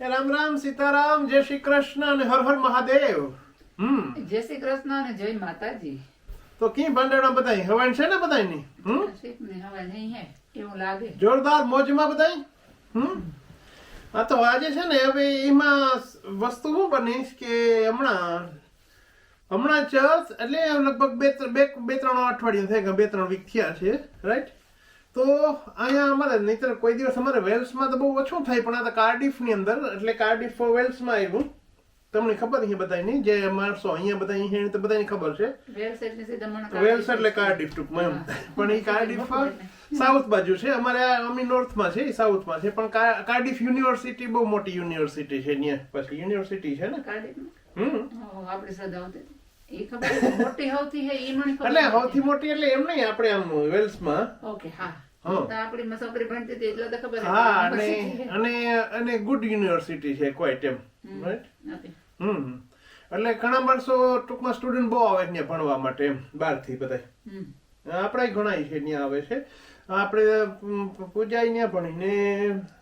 રામ રામ સીતારામ જય શ્રી કૃષ્ણ અને હર હર મહાદેવ. હમ. જય શ્રી કૃષ્ણ અને જય માતાજી. તો કી ભાંડણા બધાય? હવાન છે ને બધાયની? હમ? નહીં હે એવું લાગે. જોરદાર મોજમાં બધાય? હમ? હા તો આજે છે ને હવે એમાં વસ્તુ શું બનીશ કે હમણાં હમણાં ચર્ચ એટલે લગભગ બે બે બે ત્રણ અઠવાડિયું થઈ ગયા બે ત્રણ વીક થયા છે રાઈટ તો અહીંયા અમારે નહીતર કોઈ દિવસ અમારે વેલ્સમાં તો બહુ ઓછું થાય પણ આ તો કાર્ડિફની અંદર એટલે કાર્ડિફ વેલ્સમાં આવ્યું. તમને ખબર છે બધાની જે માણસો અહીંયા બધા અહીંયા તો બધાની ખબર છે. વેલ્સ એટલે કાર્ડિફ ટૂંકમાં એમ. પણ એ કાર્ડિફ સાઉથ બાજુ છે. અમારે અમી નોર્થમાં છે એ સાઉથમાં છે. પણ કાર્ડિફ યુનિવર્સિટી બહુ મોટી યુનિવર્સિટી છે ત્યાં પછી યુનિવર્સિટી છે ને? હમ. આપણી ખબર મોટી હે મને એટલે સૌથી મોટી એટલે એમ નહીં આપણે આમ વેલ્સમાં. ઓકે હા. એટલે ઘણા માણસો ટૂંકમાં સ્ટુડન્ટ બહુ આવે ત્યાં ભણવા માટે એમ બહારથી બધા. આપણે ઘણા છે ત્યાં આવે છે. આપણે પૂજાઈ પૂજા ત્યાં ભણી ને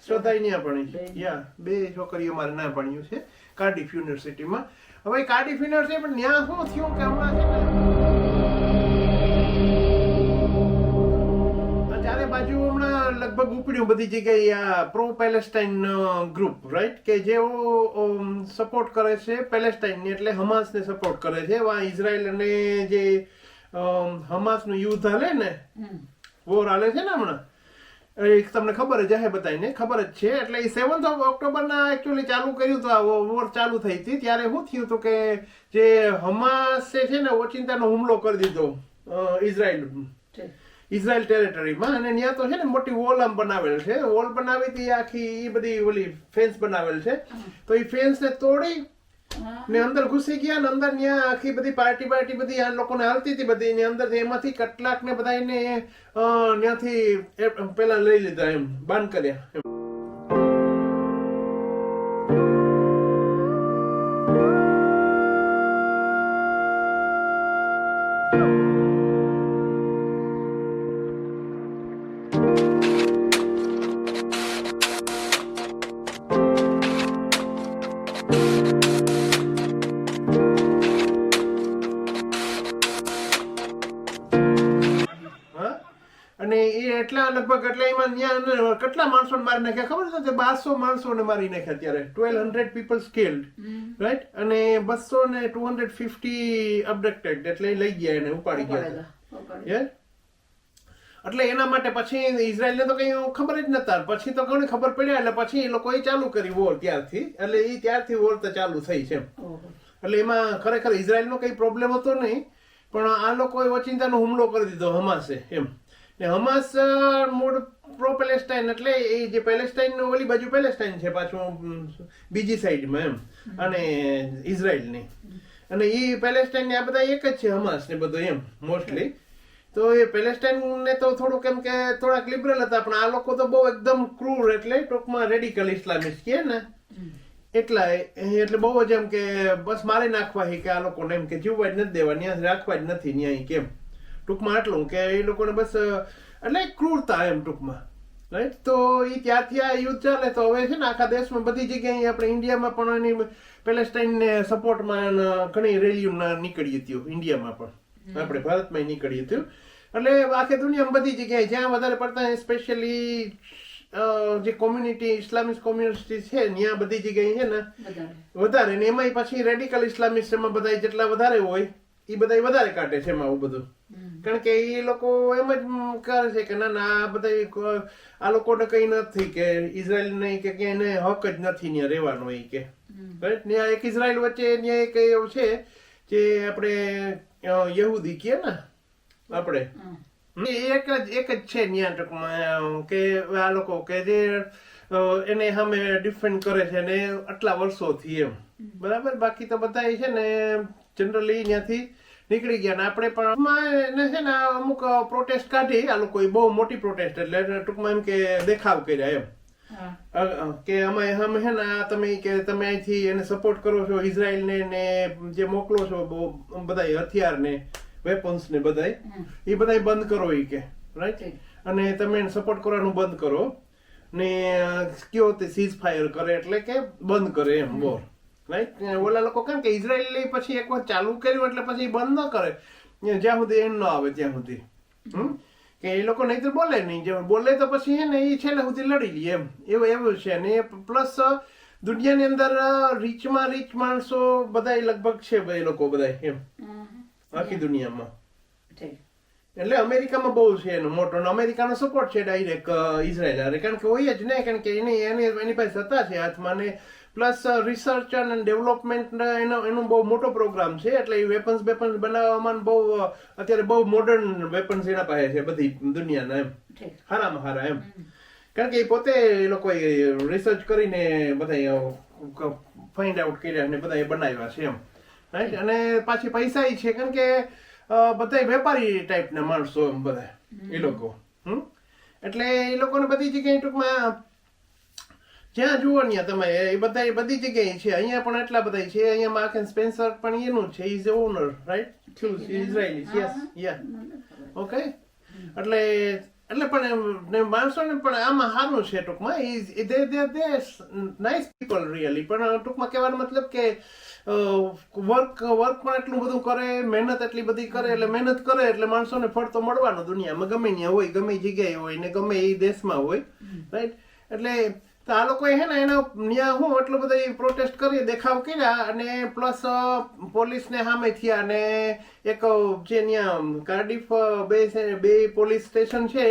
શ્રદ્ધા ત્યાં ભણી છે. યા બે છોકરીઓ મારે ના ભણ્યું છે કાર્ડિફ યુનિવર્સિટીમાં હવે કાડી ફિનર છે પણ ત્યાં શું થયું કે હમણાં છે ને? ચારે બાજુ હમણાં લગભગ ઉપડ્યું બધી જગ્યાએ આ પ્રો પેલેસ્ટાઇન ગ્રુપ રાઈટ કે જેઓ સપોર્ટ કરે છે પેલેસ્ટાઇનને એટલે હમાસને સપોર્ટ કરે છે. એવા ઇઝરાયલ અને જે હમાસનું યુદ્ધ હાલે ને? વોર હાલે છે ને હમણાં? એ તમને ખબર જ હશે બધાને ખબર જ છે. એટલે એ સેવન્થ ઓફ ઓક્ટોબરના એકચ્યુઅલી ચાલુ કર્યું તો આ વોર ચાલુ થઈ હતી. ત્યારે શું થયું હતું કે જે હમાસે છે ને ઓચિંતાનો હુમલો કરી દીધો ઇઝરાયલ. ઇઝરાયલ ટેરેટરીમાં અને ત્યાં તો છે ને મોટી વોલ આમ બનાવેલ છે. વોલ બનાવી હતી આખી એ બધી ઓલી ફેન્સ બનાવેલ છે. તો એ ફેન્સને તોડી હા. ને અંદર ઘૂસી ગયા ને અંદર ત્યાં આખી બધી પાર્ટી પાર્ટી બધી આ લોકોને હાલતી હતી બધી ને અંદર એમાંથી કેટલાક ને બધા એને ત્યાંથી પેલા લઈ લીધા એમ બાન કર્યા એ લગભગ એટલે એમાં ત્યાં કેટલા માણસોને મારી નાખ્યા? ખબર છે બારસો માણસોને મારી નાખ્યા અત્યારે. Twelve hundred people killed right અને બસો ને ટુ હંડ્રેડ ફિફ્ટી અબડક્ટેડ એટલે લઈ ગયા એને ઉપાડી ગયા. એટલે એના માટે પછી ઇઝરાયલને તો કઈ ખબર જ નતા. પછી તો ઘણી ખબર પડ્યા એટલે પછી એ લોકોએ ચાલુ કરી વોર ત્યારથી. એટલે એ ત્યારથી વોર તો ચાલુ થઈ છે એટલે એમાં ખરેખર ઇઝરાયલનો કઈ પ્રોબ્લેમ હતો નહીં પણ આ લોકોએ ઓચિંતાનો હુમલો કરી દીધો હમાસે એમ. ને હમાસ મૂળ પ્રો પેલેસ્ટાઇન એટલે એ જે પેલેસ્ટાઇન ઓલી બાજુ પેલેસ્ટાઇન છે પાછું બીજી સાઈડમાં એમ. અને ઇઝરાયલની. અને એ પેલેસ્ટાઇન આ બધા એક જ છે હમાસ ને બધું એમ મોસ્ટલી તો એ પેલેસ્ટાઇન ને તો થોડુંક એમ કે થોડાક લિબરલ હતા, પણ આ લોકો તો બહુ એકદમ ક્રૂર એટલે ટૂંકમાં રેડિકલ ઇસ્લામિસ્ટ કે ને. એટલા એટલે બહુ જ એમ કે બસ મારી નાખવા કે આ લોકોને એમ કે જીવવા જ નથી દેવા ત્યાં રાખવા જ નથી ત્યાં કેમ? ટૂંકમાં આટલું કે એ લોકોને બસ એટલે ક્રૂરતા એમ ટૂંકમાં રાઈટ તો એ ત્યારથી આ યુદ્ધ ચાલે તો હવે છે ને આખા દેશમાં બધી જગ્યાએ આપણે ઇન્ડિયામાં પણ એની પેલેસ્ટાઇનને સપોર્ટમાં ઘણી રેલીઓ નીકળી હતી ઇન્ડિયામાં પણ. આપણે ભારતમાં નીકળી હતી. એટલે આખી દુનિયામાં બધી જગ્યાએ જ્યાં વધારે પડતા સ્પેશિયલી જે કોમ્યુનિટી ઇસ્લામિક કોમ્યુનિટી છે ત્યાં બધી જગ્યાએ છે ને વધારે. ને એમાંય પછી રેડિકલ ઇસ્લામિસ્ટ એમાં બધા જેટલા વધારે હોય એ બધા વધારે કાઢે છે એમાં આવું બધું. કારણ કે એ લોકો એમ જ કરે છે કે ના ના આ બધા આ લોકોને કઈ નથી કે ઇઝરાયલ નહીં કે એને હક જ નથી ત્યાં રહેવાનો એ કે. ત્યાં એક ઇઝરાયલ વચ્ચે ત્યાં એક એવું છે જે આપણે યહૂદી કહે ને આપણે. એક જ એક જ છે ત્યાં ટૂંકમાં કે આ લોકો કે જે એને સામે ડિફેન્ડ કરે છે ને આટલા વર્ષોથી એમ. બરાબર? બાકી તો બધા છે ને જનરલી ત્યાંથી નીકળી ગયા ને આપણે પણ એને છે ને અમુક પ્રોટેસ્ટ કાઢી. આ લોકો બહુ મોટી પ્રોટેસ્ટ એટલે ટૂંકમાં એમ કે દેખાવ કર્યા એમ. કે અમે અમે હે ને તમે કે તમે અહીંથી એને સપોર્ટ કરો છો ઇઝરાયલને ને જે મોકલો છો બધા હથિયાર ને વેપન્સ ને બધાય એ બધાય બંધ કરો એ કે રાઈટ અને તમે એને સપોર્ટ કરવાનું બંધ કરો ને કયો તે સીઝ ફાયર કરે એટલે કે બંધ કરે એમ રાઈટ ઓલા લોકો કેમ કે ઇઝરાયલ પછી એક વાર ચાલુ કર્યું એટલે પછી બંધ ન કરે. જ્યાં સુધી એન્ડ ન આવે ત્યાં સુધી. હમ? કે એ લોકો નહીં તો બોલે નહીં. જેમ બોલે તો પછી ને એ છેલ્લે સુધી લડી લે એમ. એવું એવું છે. ને પ્લસ દુનિયાની અંદર રીચમાં રીચ માણસો બધા લગભગ છે એ લોકો બધા એમ. આખી દુનિયામાં. એટલે અમેરિકામાં બહુ છે એનો મોટો. અમેરિકાનો સપોર્ટ છે ડાયરેક્ટ ઇઝરાયલ. કારણ કે હોય જ ને. કારણ કે એની એની એની પાસે સત્તા છે હાથમાં. ને પ્લસ રિસર્ચ અને ડેવલપમેન્ટ એનો એનો બહુ મોટો પ્રોગ્રામ છે. એટલે એ વેપન્સ વેપન્સ બનાવવામાં બહુ અત્યારે બહુ મોડર્ન વેપન્સ એના પાસે છે બધી દુનિયાના એમ. હારામાં હારા એમ. કારણ કે એ પોતે એ લોકોએ રિસર્ચ કરીને બધા ફાઇન્ડ આઉટ કર્યા અને બધા બનાવ્યા છે એમ. રાઈટ અને પાછી પૈસા છે. કારણ કે બધા વેપારી ટાઈપના માણસો એમ બધા એ લોકો. હમ? એટલે એ લોકોને બધી જગ્યાએ ટૂંકમાં જ્યાં જુઓ ત્યાં તમે એ બધા એ બધી જગ્યાએ છે. અહીંયા પણ એટલા બધા છે. અહીંયા માર્ક એન્ડ સ્પેન્સર પણ એનું છે. Is owner right Israeli yes ya okay એટલે એટલે પણ એમ ને માણસોને પણ આમાં સારું છે ટૂંકમાં. Is they they they nice people really પણ ટૂંકમાં કહેવાનો મતલબ કે વર્ક વર્ક પણ એટલું બધું કરે મહેનત એટલી બધી કરે એટલે મહેનત કરે એટલે માણસોને ફળ તો મળવાનું દુનિયામાં. ગમે ત્યાં હોય ગમે એ જગ્યાએ હોય ને ગમે એ દેશમાં હોય રાઈટ એટલે તો આ લોકોએ હે ને એના ન્યા હું એટલો બધો પ્રોટેસ્ટ કરી દેખાવ કર્યા અને પ્લસ પોલીસને સામે થયા અને એક જે ન્યા કાર્ડિફ બે બે પોલીસ સ્ટેશન છે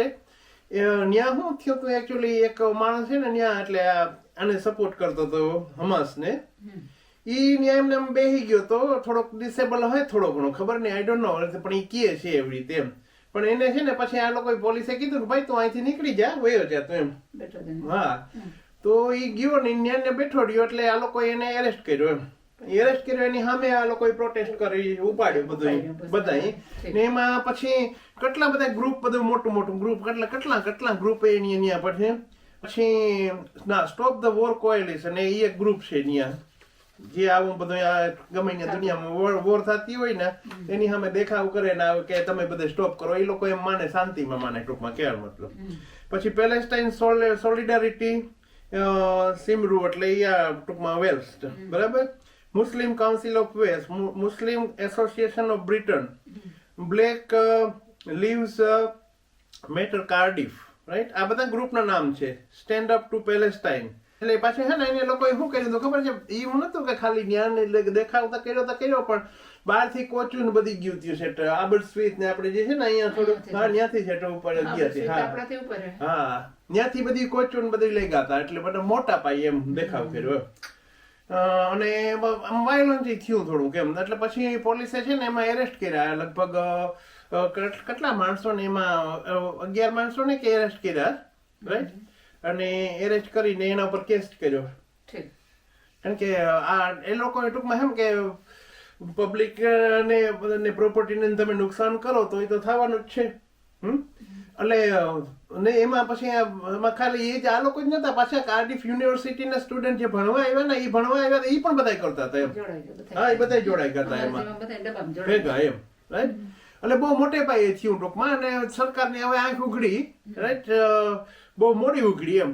એ ન્યા હું થયું હતું એકચ્યુઅલી એક માણસ છે ને ન્યા એટલે આને સપોર્ટ કરતો હતો હમાસને. ને ઈ ન્યા એમને એમ બેહી ગયો તો થોડોક ડિસેબલ હોય થોડો ઘણો ખબર નહીં આઈ ડોન્ટ નો પણ એ કીએ છે એવી રીતે એમ. પણ એને છે ને પછી આ લોકોએ પોલીસે કીધું કે ભાઈ તું અહીંથી નીકળી જા વયો જા તું એમ. હા. તો એ ગયો ને ન્યાને બેઠો રહ્યો એટલે આ લોકો એને એરેસ્ટ કર્યો એમ. એરેસ્ટ કર્યો એની સામે આ લોકોએ પ્રોટેસ્ટ કરી ઉપાડ્યું બધું બધા ને એમાં પછી કેટલા બધા ગ્રુપ બધું મોટું મોટું ગ્રુપ કેટલા કેટલા કેટલા ગ્રુપ એની અહીંયા પછી પછી ના સ્ટોપ ધ વોર કોએલિશન એ એક ગ્રુપ છે અહીંયા જે આવું બધું આ ગમે ત્યાં દુનિયામાં વોર થતી હોય ને એની સામે દેખાવ કરે ને આવે કે તમે બધે સ્ટોપ કરો. એ લોકો એમ માને શાંતિમાં માને ટૂંકમાં કેર મતલબ. પછી પેલેસ્ટાઇન સોલિડારિટી સિમરુ એટલે આ ટૂંકમાં વેલ્સ બરાબર? Muslim council of Wales Muslim association of Britain black lives matter Cardiff right? આ બધા ગ્રુપના નામ છે. Stand up to Palestine. એટલે પાછી હે ને એને લોકોએ શું કર્યું હતું ખબર છે? એવું નતું કે ખાલી જ્ઞાન એટલે દેખાવ તો કર્યો તો કર્યો પણ બહારથી કોચું ને બધી ગયું થયું છે આબર્ટ સ્વીટ ને આપણે જે છે ને અહીંયા બહાર ત્યાંથી. છે ઉપર હા, ગયા છે હા. હા. હે. ત્યાંથી બધી કોચું બધી લઈ ગયા હતા એટલે બધા મોટા પાયે એમ દેખાવ કર્યો અને આમ વાયોલન્સ થયું થોડુંક એમ. એટલે પછી પોલીસે છે ને એમાં એરેસ્ટ કર્યા. લગભગ કેટલા માણસો ને એમાં અગિયાર માણસો ને કે એરેસ્ટ કર્યા રાઈટ અને એરેસ્ટ કરીને એના ઉપર કેસ કર્યો. ઠીક. કારણ કે આ એ લોકો ટૂંકમાં એમ કે પબ્લિક ને પ્રોપર્ટીને તમે નુકસાન કરો તો એ તો થવાનું જ છે. હમ? એટલે ને એમાં પછી એમાં ખાલી એ જ આ લોકો જ નતા પાછા કાર્ડિફ યુનિવર્સિટીના સ્ટુડન્ટ જે ભણવા આવ્યા ને એ ભણવા આવ્યા એ પણ બધા કરતા હતા એમ. હા એ બધા જોડાઈ કરતા એમાં. ભેગા એમ રાઈટ એટલે બહુ મોટે પાયે થયું ટૂંકમાં અને સરકારની હવે આંખ ઉઘડી રાઈટ બહુ મોડી ઉઘડી એમ.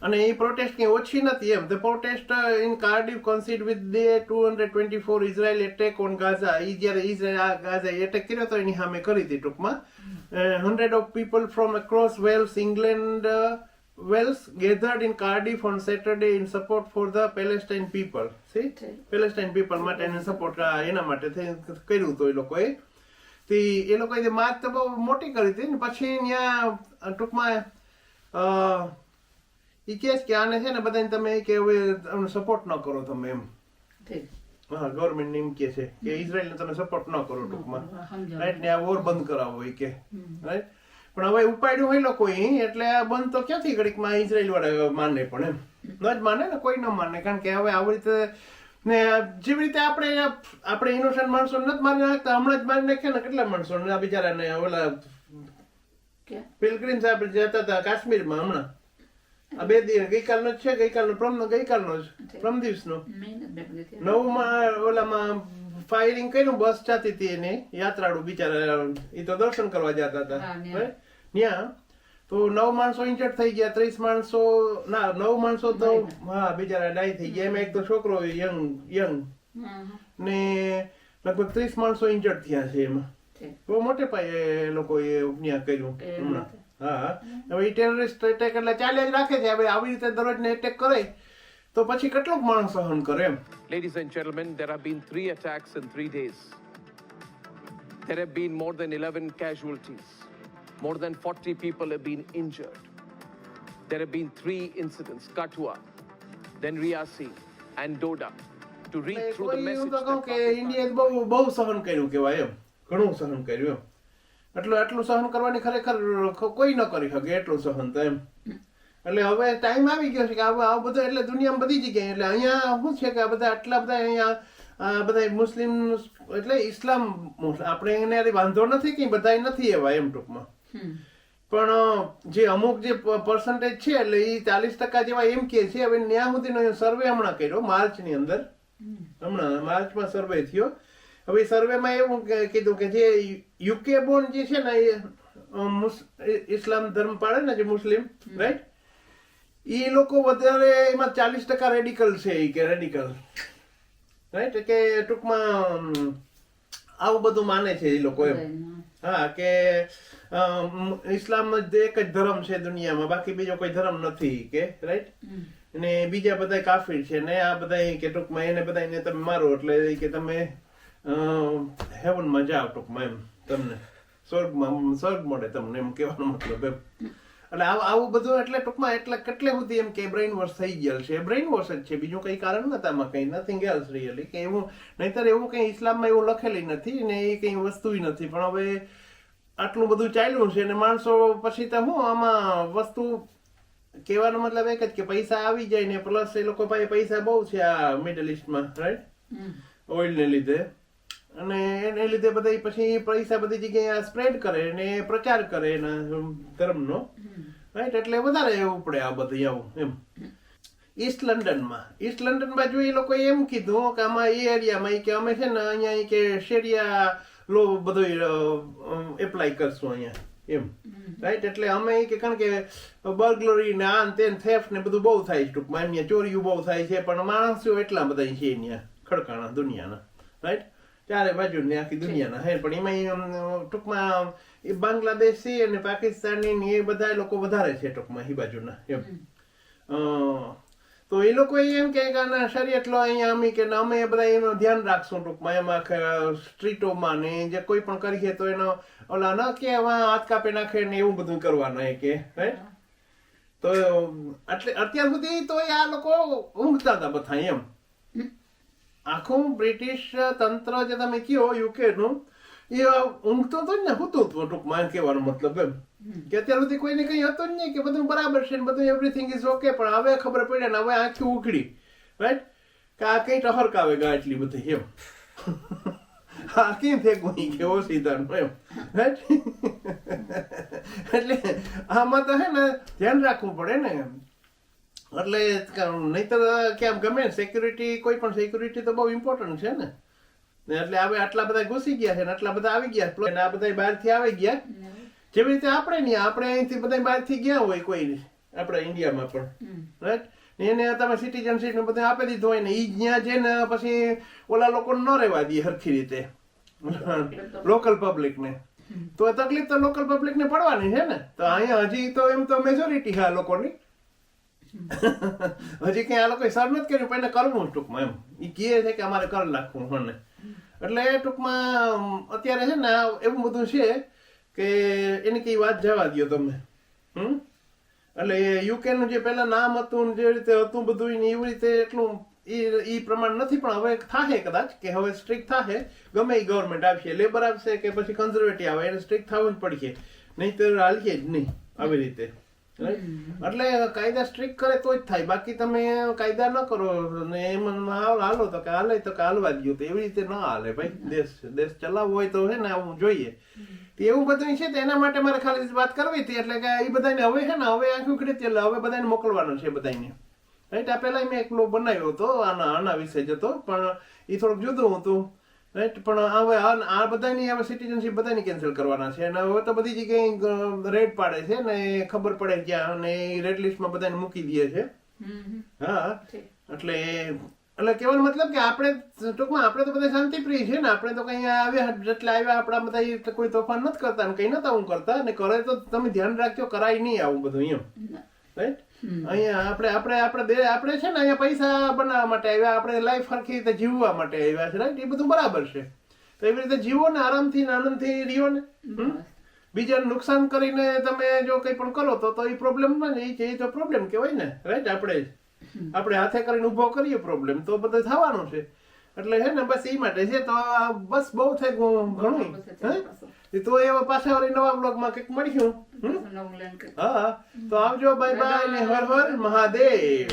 અને એ પ્રોટેસ્ટ કઈ ઓછી નથી એમ. The protest in Cardiff coincided with day two hundred twenty four Israel attack on Gaza એ જ્યારે ઇઝરાયલ ગાઝા એટેક કર્યો તો એની સામે કરી હતી ટૂંકમાં. Hundred of people from across Wales England Wales gathered in Cardiff on Saturday in support for the Palestine people see ઠીક. Palestine people માટે એને સપોર્ટ એના માટે કર્યું હતું એ લોકોએ તે એ લોકોએ જે માર્ચ તો બહુ મોટી કરી હતી ને પછી ત્યાં ટૂંકમાં એ કહે કે આને છે ને બધાને તમે કે હવે સપોર્ટ ન કરો તમે એમ ઠીક. હા ગવર્મેન્ટ એમ કે છે કે ઇઝરાયલને તમે સપોર્ટ ન કરો ટૂંકમાં. રાઈટ ને આ વોર બંધ કરાવો એ કે. રાઈટ પણ હવે ઉપાડ્યું હોય લોકો એટલે આ બંધ તો ક્યાંથી ઘડીકમાં ઇઝરાયલ વાળા માને પણ એમ. ન જ માને ને કોઈ ન માને કારણ કે હવે આવી રીતે ને જેવી રીતે આપણે આપણે ઇનોસન્ટ માણસો નથી મારી નાખતા હમણાં જ મારી નાખ્યા ને કેટલા માણસો ને આ બિચારાને ઓલા? પિલગ્રીમ સાહેબ જતા હતા કાશ્મીરમાં હમણાં. આ બે દિવસ ગઈકાલનો જ છે ગઈકાલનો પ્રમ ગઈકાલનો જ. પ્રમ દિવસનો. નવમાં ઓલામાં ફાયરિંગ કર્યું બસ ચાતી હતી એને યાત્રાળુ બિચારા એ તો દર્શન કરવા જતા હતા? ન્યા. તો નવ માણસો ઇન્જર્ડ થઈ ગયા ત્રીસ માણસો ના નવ માણસો તો હા બિચારા ડાય થઈ ગયા. એમાં એક તો છોકરો યંગ યંગ ને લગભગ ત્રીસ માણસો ઇન્જર્ડ થયા છે એમાં. બહુ મોટે પાયે એ લોકોએ કર્યું હમણાં. હા હવે એ ટેરરિસ્ટ એટેક એટલે ચાલ્યા જ રાખે છે હવે આવી રીતે દરરોજ એટેક કરે તો પછી કેટલુંક માણસ સહન કરે એમ Ladies and gentlemen, there have been three attacks in three days. There have been more than 11 casualties. More than 40 people have been injured. There have been three incidents Kathua, then Riyasi, and Doda. To read એટલે through the કોઈ message હું તો કહું that એટલું આટલું સહન કરવાની ખરેખર કોઈ ન કરી શકે એટલું સહન તો એમ. એટલે હવે ટાઈમ આવી ગયો છે કે આવું બધું એટલે દુનિયામાં બધી જગ્યાએ એટલે અહીંયા શું છે કે આ બધા આટલા બધા અહીંયા બધા મુસ્લિમ એટલે ઇસ્લામ આપણે એને વાંધો નથી કે બધા નથી એવા એમ ટૂંકમાં. પણ જે અમુક જે પર્સન્ટેજ છે એટલે એ ચાલીસ ટકા જેવા એમ કે છે હવે ન્યા સુધીનો સર્વે હમણાં કર્યો માર્ચની અંદર. હમણાં માર્ચમાં સર્વે થયો. હવે સર્વેમાં એવું કીધું કે જે યુકે બોર્ન જે છે ને એ ઇસ્લામ ધર્મ પાડે ને જે મુસ્લિમ રાઈટ એ લોકો વધારે એમાં ચાલીસ ટકા રેડિકલ છે એ કે રેડિકલ રાઈટ કે ટૂંકમાં આવું બધું માને છે એ લોકો એમ. હા. કે ઇસ્લામ જ એક જ ધર્મ છે દુનિયામાં બાકી બીજો કોઈ ધર્મ નથી કે રાઈટ ને બીજા બધા કાફીર છે ને આ બધા કે ટૂંકમાં એને બધા તમે મારો એટલે કે તમે હેવનમાં જાઓ ટૂંકમાં એમ તમને. સ્વર્ગમાં સ્વર્ગ મળે તમને એમ કહેવાનો મતલબ એમ. એટલે આવું આવું બધું એટલે ટૂંકમાં એટલે કેટલે સુધી એમ કે બ્રેઇન વોશ થઈ ગયેલ છે. બ્રેઇન વોશ જ છે. બીજું કંઈ કારણ નથી આમાં કંઈ નથિંગ એલ્સ રિયલી કે એવું નહીતર એવું કંઈ ઇસ્લામમાં એવું લખેલી નથી ને એ કંઈ વસ્તુ નથી. પણ હવે આટલું બધું ચાલ્યું છે ને માણસો પછી તો હું આમાં વસ્તુ કહેવાનો મતલબ એક જ કે પૈસા આવી જાય ને પ્લસ એ લોકો પાસે પૈસા બહુ છે આ મિડલ ઇસ્ટમાં રાઈટ. ઓઇલને લીધે. અને એને લીધે બધા પછી પૈસા બધી જગ્યાએ સ્પ્રેડ કરે ને પ્રચાર કરે એના ધર્મનો. રાઈટ એટલે વધારે એવું પડે આ બધું આવું એમ. ઈસ્ટ લંડનમાં ઈસ્ટ લંડન બાજુ એ લોકો એમ કીધું કે આમાં એ એરિયામાં કે અમે છે ને અહીંયા કે શેરિયા લો બધું એપ્લાય કરશું અહીંયા એમ. રાઈટ એટલે અમે કે કારણ કે બર્ગલરી ને આન તેન થેફ ને બધું બહુ થાય છે ટૂંકમાં. અહીંયા ચોરીઓ બહુ થાય છે પણ માણસો એટલા બધા છે અહીંયા ખડકાણા દુનિયાના. રાઈટ ચારે બાજુ ને આખી દુનિયાના હે પણ એમાં ટૂંકમાં એ બાંગ્લાદેશી અને પાકિસ્તાની એ બધા લોકો વધારે છે ટૂંકમાં એ બાજુના એમ. તો એ લોકો એમ કે આના શરીયત લો અહીંયા અમે કે અમે બધા એનું ધ્યાન રાખશું ટૂંકમાં એમાં આખા સ્ટ્રીટોમાં ને જે કોઈ પણ કરીએ તો એનો ઓલા ન કે હાથ કાપે નાખે ને એવું બધું કરવાનું એ કે હે. તો એટલે અત્યાર સુધી તો આ લોકો ઊંઘતા હતા બધા એમ. આખું બ્રિટિશ તંત્ર જે તમે કયો યુકેનું એ ઊંઘતો તો ને હોતું હતું ટૂંકમાં કહેવાનો મતલબ એમ કે અત્યાર સુધી કોઈને કઈ હતું જ નહીં કે બધું બરાબર છે ને બધું એવરીથિંગ ઇઝ ઓકે પણ હવે ખબર પડે ને હવે આંખી ઉઘડી રાઈટ કે આ કઈ ટહરકાવે ગા એટલી બધી એમ આ કેમ ફેંકવું કેવો ઓસીદાનું એમ રાઈટ એટલે આમાં તો હે ને ધ્યાન રાખવું પડે ને એટલે નહીતર કેમ ગમે સિક્યુરિટી કોઈ પણ સિક્યુરિટી તો બહુ ઇમ્પોર્ટન્ટ છે ને. એટલે હવે આટલા બધા ઘૂસી ગયા છે ને આટલા બધા આવી ગયા plus આ બધા બહારથી આવી ગયા. જેવી રીતે આપણે નહીં આપણે અહીંથી બધા બહારથી ગયા હોય કોઈ આપણા ઇન્ડિયામાં પણ. રાઈટ એને તમે સિટીઝનશીપ ને બધું આપી દીધું હોય ને એ જ્યાં છે ને પછી ઓલા લોકો ન રહેવા દે હરખી રીતે. લોકલ પબ્લિક ને. તો તકલીફ તો લોકલ પબ્લિક ને પડવાની છે ને. તો અહીંયા હજી તો એમ તો મેજોરિટી આ લોકોની. હજી ક્યાં આ લોકો સર નથી કર્યું, પણ એને કરવું ટૂંકમાં એમ. એ કહે છે કે અમારે કર નાખવું મને. એટલે ટૂંકમાં અત્યારે છે ને એવું બધું છે કે એની કઈ વાત જવા દ્યો તમે. હમ? એટલે યુકેનું જે પહેલાં નામ હતું જે રીતે હતું બધું ને એવી રીતે એટલું એ ઈ પ્રમાણ નથી, પણ હવે થાહે કદાચ કે હવે સ્ટ્રિક્ટ થાહે. ગમે એ ગવર્મેન્ટ આવશે લેબર આવશે કે પછી કન્ઝર્વેટિવ આવે, એને સ્ટ્રિક્ટ થવું જ પડશે. નહીં તો હાલીએ જ નહીં, આવી રીતે? એટલે કાયદા સ્ટ્રિક્ટ કરે તો જ થાય. બાકી તમે કાયદા ન કરો ને એમ હાલો તો કે હાલે તો કે હાલવા દો તો એવી રીતે ન હાલે ભાઈ. દેશ દેશ ચલાવવો હોય તો છે ને આવું જોઈએ. એવું બધું છે તો એના માટે મારે ખાલી વાત કરવી હતી. એટલે કે એ બધાને હવે છે ને હવે આંખ ઉખડી એટલે હવે બધાને મોકલવાનું છે બધાને રાઈટ? આ પહેલાં મેં એક બ્લોગ બનાવ્યો હતો આના આના વિશે જ હતો. પણ એ થોડુંક જુદું હતું. રાઈટ પણ હવે આ બધાની હવે સિટીઝનશીપ બધાની કેન્સલ કરવાના છે. અને હવે તો બધી જગ્યાએ રેડ પાડે છે ને એ ખબર પડે ક્યાં અને રેડ લિસ્ટમાં બધાને મૂકી દે છે. હા. એટલે એટલે કેવલ મતલબ કે આપણે ટૂંકમાં આપણે તો બધા શાંતિપ્રિય છે ને. આપણે તો કઈ આવ્યા જેટલા આવ્યા આપણા બધા કોઈ તોફાન નથી કરતા ને કઈ નતા હું કરતા. અને કરે તો તમે ધ્યાન રાખજો કરાય નહીં આવું બધું એમ. રાઈટ. અહીંયા આપણે આપણે આપણે બે આપણે છે ને અહીંયા પૈસા બનાવવા માટે આવ્યા આપણે લાઈફ સરખી રીતે જીવવા માટે આવ્યા છે રાઈટ એ બધું બરાબર છે. તો એવી રીતે જીવો ને આરામથી આનંદથી રહ્યો ને. બીજાને નુકસાન કરીને તમે જો કંઈ પણ કરો તો તો એ પ્રોબ્લેમ ના એ છે એ તો પ્રોબ્લેમ કહેવાય ને રાઈટ આપણે જ. આપણે હાથે કરીને ઊભો કરીએ પ્રોબ્લેમ તો બધું થવાનું છે. એટલે છે ને બસ એ માટે છે તો બસ બહુ થઈ ઘણું હે? તો એવા પાછા વળી નવા બ્લોગમાં કંઈક મળ્યું હા તો આવજો બાય બાય ને હર હર મહાદેવ.